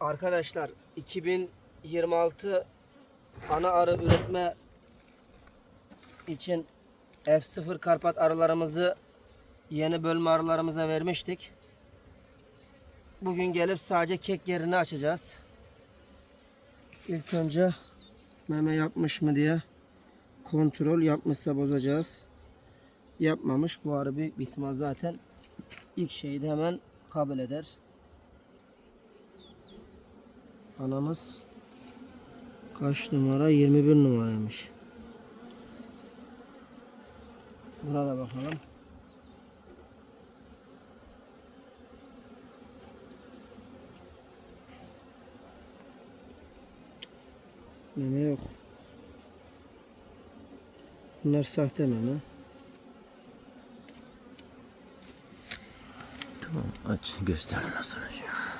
Arkadaşlar 2026 ana arı üretme için F0 Karpat arılarımızı yeni bölme arılarımıza vermiştik. Bugün gelip sadece kek yerini açacağız. İlk önce meme yapmış mı diye kontrol yapmışsa bozacağız. Yapmamış bu arı bir ihtimal zaten ilk şeyi de hemen kabul eder. Anamız kaç numara? 21 numaraymış. Buna da bakalım. Meme yok. Bunlar sahte meme. Tamam aç göster nasıl açıyor.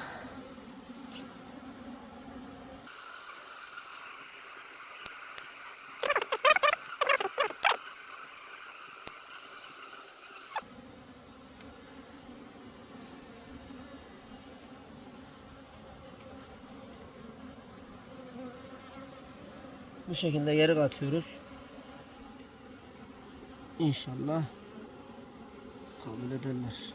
Bu şekilde yere katıyoruz. İnşallah kabul ederler.